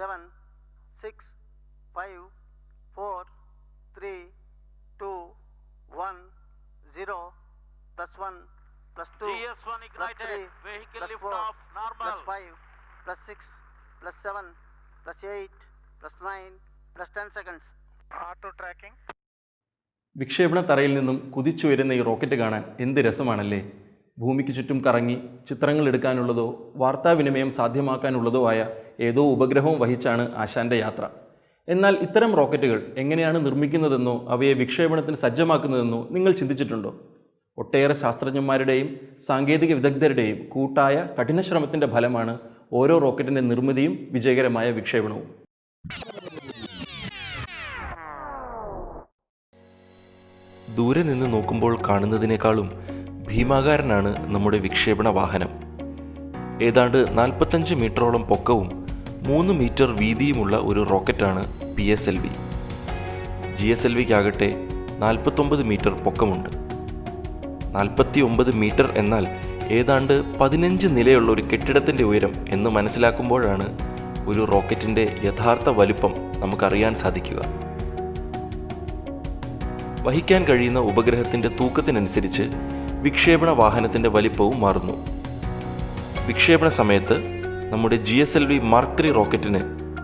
seven, six, five, four, three, two, one, zero, plus one, plus two, GS1 plus ignited. three, Vehicle plus lift four, off. Normal. plus five, plus six, plus seven, plus eight, plus nine, plus ten seconds. Auto tracking. വിക്ഷേപണ തറയിൽ നിന്നും കുതിച്ചുയരുന്ന ഈ rocket കാണാൻ എന്ത് രസമാണല്ലേ ഭൂമിക്ക് ചുറ്റും കറങ്ങി ചിത്രങ്ങൾ എടുക്കാനുള്ളതോ വാർത്താവിനിമയം സാധ്യമാക്കാനുള്ളതോ ആയ ഏതോ ഉപഗ്രഹവും വഹിച്ചാണ് ആശാന്റെ യാത്ര. എന്നാൽ ഇത്തരം റോക്കറ്റുകൾ എങ്ങനെയാണ് നിർമ്മിക്കുന്നതെന്നോ അവയെ വിക്ഷേപണത്തിന് സജ്ജമാക്കുന്നതെന്നോ നിങ്ങൾ ചിന്തിച്ചിട്ടുണ്ടോ? ഒട്ടേറെ ശാസ്ത്രജ്ഞന്മാരുടെയും സാങ്കേതിക വിദഗ്ധരുടെയും കൂട്ടായ കഠിനശ്രമത്തിന്റെ ഫലമാണ് ഓരോ റോക്കറ്റിന്റെ നിർമ്മിതിയും വിജയകരമായ വിക്ഷേപണവും. ദൂരെ നിന്ന് നോക്കുമ്പോൾ കാണുന്നതിനേക്കാളും ഭീമാകാരനാണ് നമ്മുടെ വിക്ഷേപണ വാഹനം. ഏതാണ്ട് നാൽപ്പത്തഞ്ച് മീറ്ററോളം പൊക്കവും മൂന്ന് മീറ്റർ വീതിയുമുള്ള ഒരു റോക്കറ്റാണ് P S L V. G S L വിക്കാകട്ടെ നാൽപ്പത്തൊമ്പത് മീറ്റർ പൊക്കമുണ്ട്. നാൽപ്പത്തി ഒമ്പത് മീറ്റർ എന്നാൽ ഏതാണ്ട് പതിനഞ്ച് നിലയുള്ള ഒരു കെട്ടിടത്തിന്റെ ഉയരം എന്ന് മനസ്സിലാക്കുമ്പോഴാണ് ഒരു റോക്കറ്റിന്റെ യഥാർത്ഥ വലുപ്പം നമുക്കറിയാൻ സാധിക്കുക. വഹിക്കാൻ കഴിയുന്ന ഉപഗ്രഹത്തിന്റെ തൂക്കത്തിനനുസരിച്ച് വിക്ഷേപണ വാഹനത്തിന്റെ വലിപ്പവും മാറുന്നു. വിക്ഷേപണ സമയത്ത് നമ്മുടെ G S L V mark three റോക്കറ്റിന്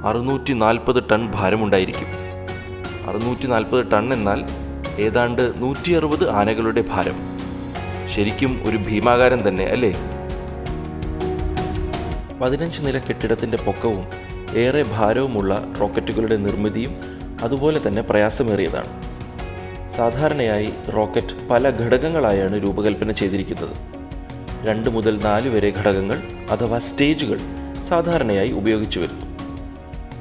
അറുന്നൂറ്റി നാൽപ്പത് ടൺ ഭാരമുണ്ടായിരിക്കും. അറുന്നൂറ്റി നാൽപ്പത് ടൺ എന്നാൽ ഏതാണ്ട് നൂറ്റി അറുപത് ആനകളുടെ ഭാരം. ശരിക്കും ഒരു ഭീമാകാരം തന്നെ അല്ലേ? പതിനഞ്ച് നില കെട്ടിടത്തിന്റെ പൊക്കവും ഏറെ ഭാരവുമുള്ള റോക്കറ്റുകളുടെ നിർമ്മിതിയും അതുപോലെ തന്നെ പ്രയാസമേറിയതാണ്. സാധാരണയായി റോക്കറ്റ് പല ഘടകങ്ങളായാണ് രൂപകൽപ്പന ചെയ്തിരിക്കുന്നത്. രണ്ട് മുതൽ നാല് വരെ ഘടകങ്ങൾ അഥവാ സ്റ്റേജുകൾ സാധാരണയായി ഉപയോഗിച്ചു വരുന്നു.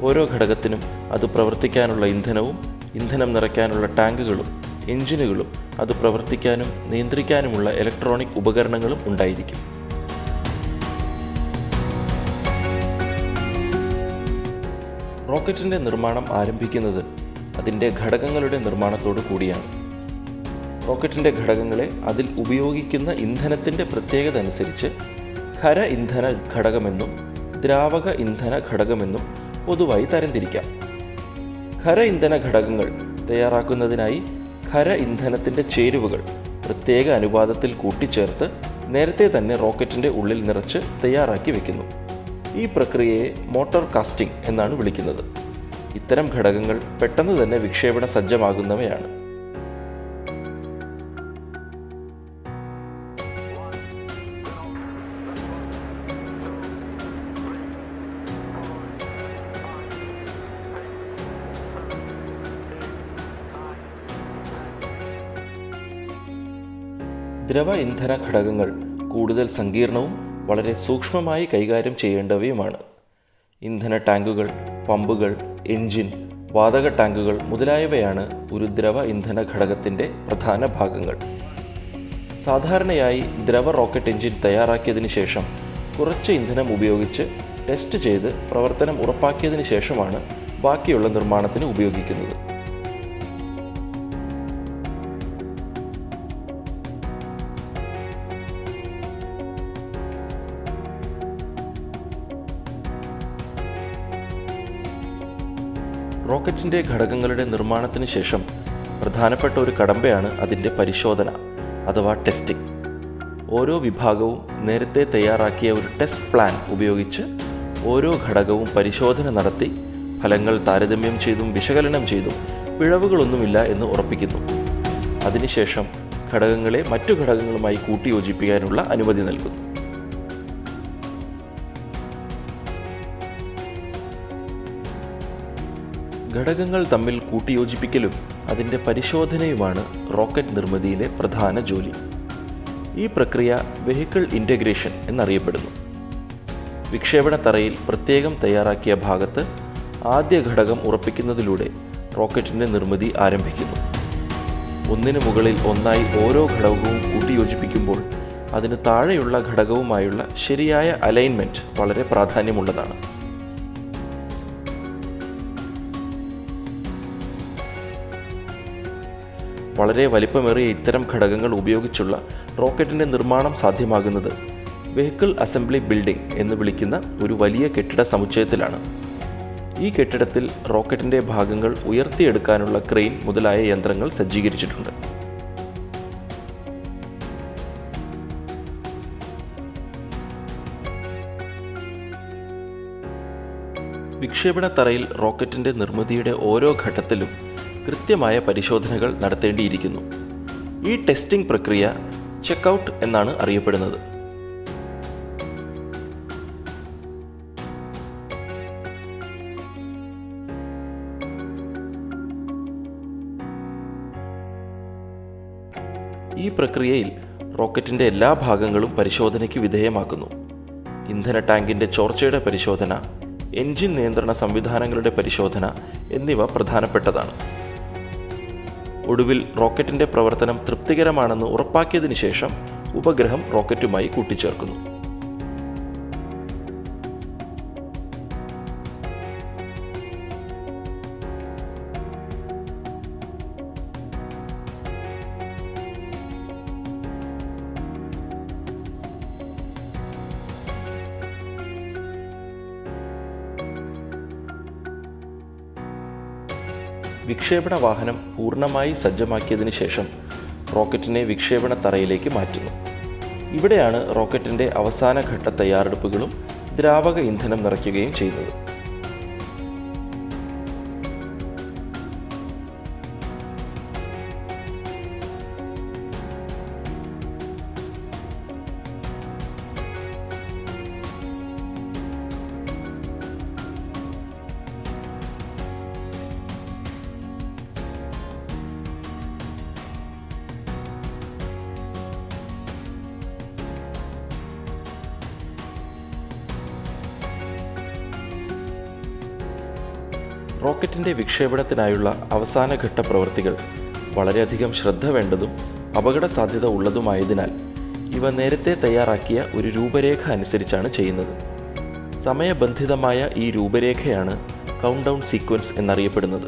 ഓരോ ഘടകത്തിനും അത് പ്രവർത്തിക്കാനുള്ള ഇന്ധനവും ഇന്ധനം നിറയ്ക്കാനുള്ള ടാങ്കുകളും എഞ്ചിനുകളും അത് പ്രവർത്തിക്കാനും നിയന്ത്രിക്കാനുമുള്ള ഇലക്ട്രോണിക് ഉപകരണങ്ങളും ഉണ്ടായിരിക്കും. റോക്കറ്റിന്റെ നിർമ്മാണം ആരംഭിക്കുന്നത് അതിന്റെ ഘടകങ്ങളുടെ നിർമ്മാണത്തോടു കൂടിയാണ്. റോക്കറ്റിന്റെ ഘടകങ്ങളെ അതിൽ ഉപയോഗിക്കുന്ന ഇന്ധനത്തിന്റെ പ്രത്യേകത അനുസരിച്ച് ഖര ഇന്ധന ഘടകമെന്നും ദ്രാവക ഇന്ധന ഘടകമെന്നും പൊതുവായി തരംതിരിക്കാം. ഖര ഇന്ധന ഘടകങ്ങൾ തയ്യാറാക്കുന്നതിനായി ഖര ഇന്ധനത്തിന്റെ ചേരുവകൾ പ്രത്യേക അനുപാതത്തിൽ കൂട്ടിച്ചേർത്ത് നേരത്തെ തന്നെ റോക്കറ്റിന്റെ ഉള്ളിൽ നിറച്ച് തയ്യാറാക്കി വയ്ക്കുന്നു ഈ പ്രക്രിയയെ മോട്ടോർ കാസ്റ്റിംഗ് എന്നാണ് വിളിക്കുന്നത്. ഇത്തരം ഘടകങ്ങൾ പെട്ടെന്ന് തന്നെ വിക്ഷേപണ സജ്ജമാകുന്നവയാണ്. ദ്രവ ഇന്ധന ഘടകങ്ങൾ കൂടുതൽ സങ്കീർണവും വളരെ സൂക്ഷ്മമായി കൈകാര്യം ചെയ്യേണ്ടവയുമാണ്. ഇന്ധന ടാങ്കുകൾ പമ്പുകൾ എഞ്ചിൻ വാതക ടാങ്കുകൾ മുതലായവയാണ് ഒരു ദ്രവ ഇന്ധന ഘടകത്തിന്റെ പ്രധാന ഭാഗങ്ങൾ. സാധാരണയായി ദ്രവ റോക്കറ്റ് എഞ്ചിൻ തയ്യാറാക്കിയതിനു ശേഷം കുറച്ച് ഇന്ധനം ഉപയോഗിച്ച് ടെസ്റ്റ് ചെയ്ത് പ്രവർത്തനം ഉറപ്പാക്കിയതിനു ശേഷമാണ് ബാക്കിയുള്ള നിർമ്മാണത്തിന് ഉപയോഗിക്കുന്നത്. റോക്കറ്റിന്റെ ഘടകങ്ങളുടെ നിർമ്മാണത്തിന് ശേഷം പ്രധാനപ്പെട്ട ഒരു കടമ്പയാണ് അതിന്റെ പരിശോധന അഥവാ ടെസ്റ്റിംഗ്. ഓരോ വിഭാഗവും നേരത്തെ തയ്യാറാക്കിയ ഒരു ടെസ്റ്റ് പ്ലാൻ ഉപയോഗിച്ച് ഓരോ ഘടകവും പരിശോധന നടത്തി ഫലങ്ങൾ താരതമ്യം ചെയ്തും വിശകലനം ചെയ്തും പിഴവുകളൊന്നുമില്ല എന്ന് ഉറപ്പിക്കുന്നു. അതിനുശേഷം ഘടകങ്ങളെ മറ്റു ഘടകങ്ങളുമായി കൂട്ടിയോജിപ്പിക്കാനുള്ള അനുമതി നൽകുന്നു. ഘടകങ്ങൾ തമ്മിൽ കൂട്ടിയോജിപ്പിക്കലും അതിന്റെ പരിശോധനയുമാണ് റോക്കറ്റ് നിർമ്മിതിയിലെ പ്രധാന ജോലി. ഈ പ്രക്രിയ വെഹിക്കിൾ ഇന്റഗ്രേഷൻ എന്നറിയപ്പെടുന്നു. വിക്ഷേപണ തറയിൽ പ്രത്യേകം തയ്യാറാക്കിയ ഭാഗത്ത് ആദ്യ ഘടകം ഉറപ്പിക്കുന്നതിലൂടെ റോക്കറ്റിന്റെ നിർമ്മിതി ആരംഭിക്കുന്നു. ഒന്നിനു മുകളിൽ ഒന്നായി ഓരോ ഘടകവും കൂട്ടിയോജിപ്പിക്കുമ്പോൾ അതിന് താഴെയുള്ള ഘടകവുമായുള്ള ശരിയായ അലൈൻമെന്റ് വളരെ പ്രാധാന്യമുള്ളതാണ്. വളരെ വലിപ്പമേറിയ ഇത്തരം ഘടകങ്ങൾ ഉപയോഗിച്ചുള്ള റോക്കറ്റിന്റെ നിർമ്മാണം സാധ്യമാകുന്നത് വെഹിക്കിൾ അസംബ്ലി ബിൽഡിംഗ് എന്ന് വിളിക്കുന്ന ഒരു വലിയ കെട്ടിട സമുച്ചയത്തിലാണ്. ഈ കെട്ടിടത്തിൽ റോക്കറ്റിന്റെ ഭാഗങ്ങൾ ഉയർത്തിയെടുക്കാനുള്ള ക്രെയിൻ മുതലായ യന്ത്രങ്ങൾ സജ്ജീകരിച്ചിട്ടുണ്ട്. വിക്ഷേപണ തറയിൽ റോക്കറ്റിന്റെ നിർമ്മിതിയുടെ ഓരോ ഘട്ടത്തിലും കൃത്യമായ പരിശോധനകൾ നടത്തേണ്ടിയിരിക്കുന്നു. ഈ ടെസ്റ്റിംഗ് പ്രക്രിയ ചെക്കൗട്ട് എന്നാണ് അറിയപ്പെടുന്നത്. ഈ പ്രക്രിയയിൽ റോക്കറ്റിന്റെ എല്ലാ ഭാഗങ്ങളും പരിശോധനയ്ക്ക് വിധേയമാക്കുന്നു. ഇന്ധന ടാങ്കിന്റെ ചോർച്ചയുടെ പരിശോധന എൻജിൻ നിയന്ത്രണ സംവിധാനങ്ങളുടെ പരിശോധന എന്നിവ പ്രധാനപ്പെട്ടതാണ്. ഒടുവിൽ റോക്കറ്റിന്റെ പ്രവർത്തനം തൃപ്തികരമാണെന്ന് ഉറപ്പാക്കിയതിനു ശേഷം ഉപഗ്രഹം റോക്കറ്റുമായി കൂട്ടിച്ചേർക്കുന്നു. വിക്ഷേപണ വാഹനം പൂർണമായി സജ്ജമാക്കിയതിനു ശേഷം റോക്കറ്റിനെ വിക്ഷേപണ തറയിലേക്ക് മാറ്റുന്നു. ഇവിടെയാണ് റോക്കറ്റിന്റെ അവസാന ഘട്ട തയ്യാറെടുപ്പുകളും ദ്രാവക ഇന്ധനം നിറയ്ക്കുകയും ചെയ്യുന്നത്. റോക്കറ്റിന്റെ വിക്ഷേപണത്തിനായുള്ള അവസാനഘട്ട പ്രവൃത്തികൾ വളരെയധികം ശ്രദ്ധ വേണ്ടതും അപകട സാധ്യത ഉള്ളതുമായതിനാൽ ഇവ നേരത്തെ തയ്യാറാക്കിയ ഒരു രൂപരേഖ അനുസരിച്ചാണ് ചെയ്യുന്നത്. സമയബന്ധിതമായ ഈ രൂപരേഖയാണ് കൗണ്ട് ഡൗൺ സീക്വൻസ് എന്നറിയപ്പെടുന്നത്.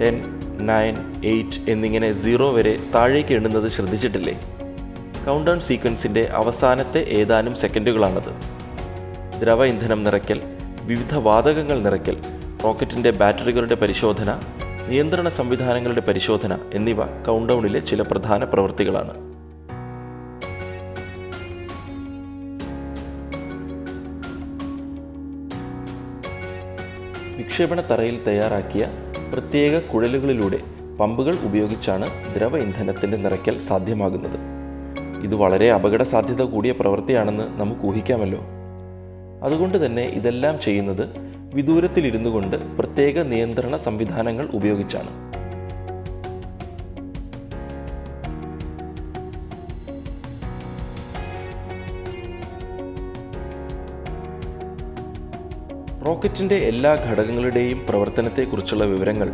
ടെൻ നയൻ എയ്റ്റ് എന്നിങ്ങനെ സീറോ വരെ താഴേക്ക് എണ്ണുന്നത് ശ്രദ്ധിച്ചിട്ടില്ലേ? കൗണ്ട് ഡൗൺ സീക്വൻസിന്റെ അവസാനത്തെ ഏതാനും സെക്കൻഡുകളാണത് ദ്രവ ഇന്ധനം നിറയ്ക്കൽ വിവിധ വാതകങ്ങൾ നിറയ്ക്കൽ റോക്കറ്റിന്റെ ബാറ്ററികളുടെ പരിശോധന നിയന്ത്രണ സംവിധാനങ്ങളുടെ പരിശോധന എന്നിവ കൗണ്ടൗണിലെ ചില പ്രധാന പ്രവൃത്തികളാണ്. വിക്ഷേപണ തറയിൽ തയ്യാറാക്കിയ പ്രത്യേക കുഴലുകളിലൂടെ പമ്പുകൾ ഉപയോഗിച്ചാണ് ദ്രവ ഇന്ധനത്തിന്റെ നിറയ്ക്കൽ സാധ്യമാകുന്നത്. ഇത് വളരെ അപകട സാധ്യത കൂടിയ പ്രവൃത്തിയാണെന്ന് നമുക്ക് ഊഹിക്കാമല്ലോ. അതുകൊണ്ട് തന്നെ ഇതെല്ലാം ചെയ്യുന്നത് വിദൂരത്തിലിരുന്നു കൊണ്ട് പ്രത്യേക നിയന്ത്രണ സംവിധാനങ്ങൾ ഉപയോഗിച്ചാണ്. റോക്കറ്റിന്റെ എല്ലാ ഘടകങ്ങളുടെയും പ്രവർത്തനത്തെക്കുറിച്ചുള്ള വിവരങ്ങൾ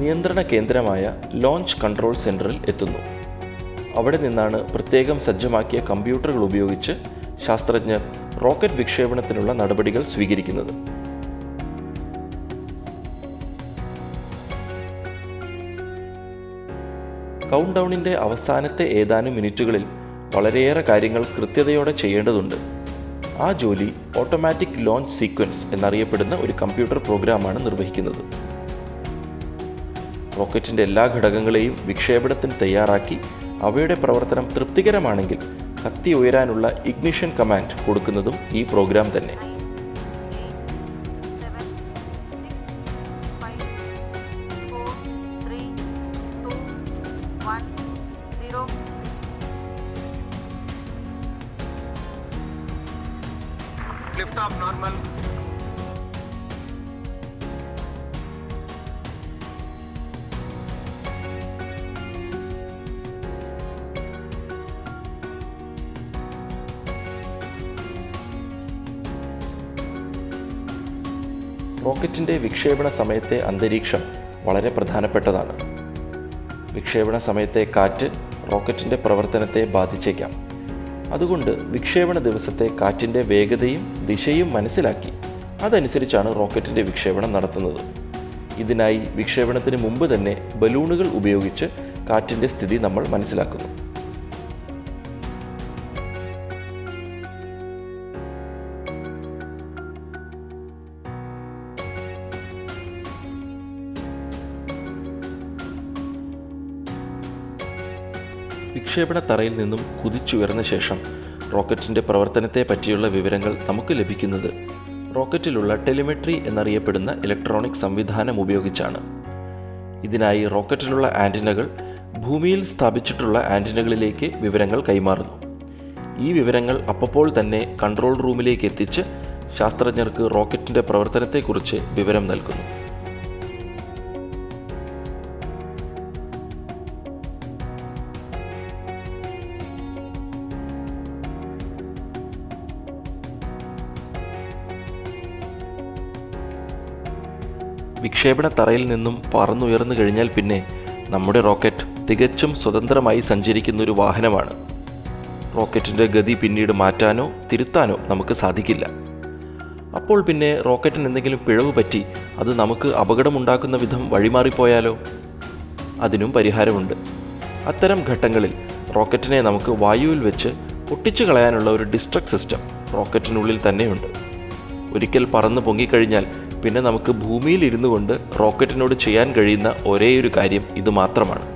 നിയന്ത്രണ കേന്ദ്രമായ ലോഞ്ച് കൺട്രോൾ സെന്ററിൽ എത്തുന്നു. അവിടെ നിന്നാണ് പ്രത്യേകം സജ്ജമാക്കിയ കമ്പ്യൂട്ടറുകൾ ഉപയോഗിച്ച് ശാസ്ത്രജ്ഞർ റോക്കറ്റ് വിക്ഷേപണത്തിനുള്ള നടപടികൾ സ്വീകരിക്കുന്നത്. കൗണ്ട് ഡൗണിന്റെ അവസാനത്തെ ഏതാനും മിനിറ്റുകളിൽ വളരെയേറെ കാര്യങ്ങൾ കൃത്യതയോടെ ചെയ്യേണ്ടതുണ്ട്. ആ ജോലി ഓട്ടോമാറ്റിക് ലോഞ്ച് സീക്വൻസ് എന്നറിയപ്പെടുന്ന ഒരു കമ്പ്യൂട്ടർ പ്രോഗ്രാമാണ് നിർവഹിക്കുന്നത്. റോക്കറ്റിന്റെ എല്ലാ ഘടകങ്ങളെയും വിക്ഷേപണത്തിന് തയ്യാറാക്കി അവയുടെ പ്രവർത്തനം തൃപ്തികരമാണെങ്കിൽ കത്തി ഉയരാനുള്ള ഇഗ്നിഷൻ കമാൻഡ് കൊടുക്കുന്നതും ഈ പ്രോഗ്രാം തന്നെ. Off normal. റോക്കറ്റിന്റെ വിക്ഷേപണ സമയത്തെ അന്തരീക്ഷം വളരെ പ്രധാനപ്പെട്ടതാണ് വിക്ഷേപണ സമയത്തെ കാറ്റ് റോക്കറ്റിന്റെ പ്രവർത്തനത്തെ ബാധിച്ചേക്കാം അതുകൊണ്ട് വിക്ഷേപണ ദിവസത്തെ കാറ്റിന്റെ വേഗതയും ദിശയും മനസ്സിലാക്കി. അതനുസരിച്ചാണ് റോക്കറ്റിന്റെ വിക്ഷേപണം നടത്തുന്നത്. ഇതിനായി വിക്ഷേപണത്തിന് മുമ്പ് തന്നെ ബലൂണുകൾ ഉപയോഗിച്ച് കാറ്റിന്റെ സ്ഥിതി നമ്മൾ മനസ്സിലാക്കുന്നു. വിക്ഷേപണ തറയിൽ നിന്നും കുതിച്ചുയർന്ന ശേഷം റോക്കറ്റിന്റെ പ്രവർത്തനത്തെ പറ്റിയുള്ള വിവരങ്ങൾ നമുക്ക് ലഭിക്കുന്നത് റോക്കറ്റിലുള്ള ടെലിമെട്രി എന്നറിയപ്പെടുന്ന ഇലക്ട്രോണിക് സംവിധാനം ഉപയോഗിച്ചാണ്. ഇതിനായി റോക്കറ്റിലുള്ള ആന്റിനകൾ ഭൂമിയിൽ സ്ഥാപിച്ചിട്ടുള്ള ആന്റിനകളിലേക്ക് വിവരങ്ങൾ കൈമാറുന്നു. ഈ വിവരങ്ങൾ അപ്പോൾ തന്നെ കൺട്രോൾ റൂമിലേക്ക് എത്തിച്ച് ശാസ്ത്രജ്ഞർക്ക് റോക്കറ്റിന്റെ പ്രവർത്തനത്തെക്കുറിച്ച് വിവരം നൽകുന്നു. വിക്ഷേപണ തറയിൽ നിന്നും പറന്നുയർന്നു കഴിഞ്ഞാൽ പിന്നെ നമ്മുടെ റോക്കറ്റ് തികച്ചും സ്വതന്ത്രമായി സഞ്ചരിക്കുന്ന ഒരു വാഹനമാണ്. റോക്കറ്റിന്റെ ഗതി പിന്നീട് മാറ്റാനോ തിരുത്താനോ നമുക്ക് സാധിക്കില്ല. അപ്പോൾ പിന്നെ റോക്കറ്റിന് എന്തെങ്കിലും പിഴവ് പറ്റി അത് നമുക്ക് അപകടമുണ്ടാക്കുന്ന വിധം വഴിമാറിപ്പോയാലോ? അതിനും പരിഹാരമുണ്ട്. അത്തരം ഘട്ടങ്ങളിൽ റോക്കറ്റിനെ നമുക്ക് വായുവിൽ വെച്ച് പൊട്ടിച്ചു കളയാനുള്ള ഒരു ഡിസ്ട്രക്ട് സിസ്റ്റം റോക്കറ്റിനുള്ളിൽ തന്നെയുണ്ട്. ഒരിക്കൽ പറന്ന് പൊങ്ങിക്കഴിഞ്ഞാൽ പിന്നെ നമുക്ക് ഭൂമിയിൽ ഇരുന്നു കൊണ്ട് റോക്കറ്റിനോട് ചെയ്യാൻ കഴിയുന്ന ഒരേയൊരു കാര്യം ഇത് മാത്രമാണ്.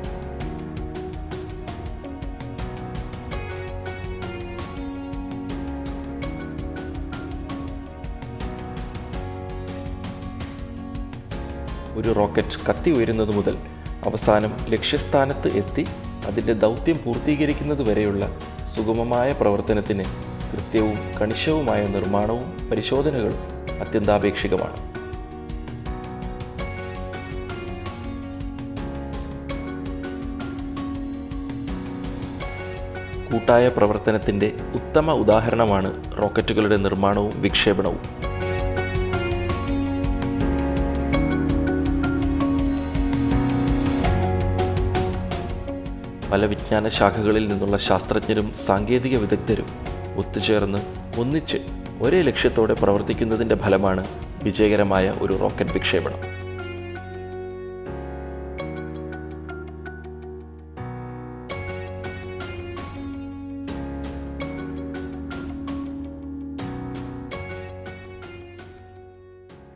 ഒരു റോക്കറ്റ് കത്തി ഉയരുന്നത് മുതൽ അവസാനം ലക്ഷ്യസ്ഥാനത്ത് എത്തി അതിന്റെ ദൗത്യം പൂർത്തീകരിക്കുന്നത് വരെയുള്ള സുഗമമായ പ്രവർത്തനത്തിന് കൃത്യവും കണിശവുമായ നിർമ്മാണവും പരിശോധനകളും അത്യന്താപേക്ഷികമാണ്. കൂട്ടായ പ്രവർത്തനത്തിന്റെ ഉത്തമ ഉദാഹരണമാണ് റോക്കറ്റുകളുടെ നിർമ്മാണവും വിക്ഷേപണവും. പല വിജ്ഞാന ശാഖകളിൽ നിന്നുള്ള ശാസ്ത്രജ്ഞരും സാങ്കേതിക വിദഗ്ധരും ഒത്തുചേർന്ന് ഒന്നിച്ച് ഒരേ ലക്ഷ്യത്തോടെ പ്രവർത്തിക്കുന്നതിന്റെ ഫലമാണ് വിജയകരമായ ഒരു റോക്കറ്റ് വിക്ഷേപണം.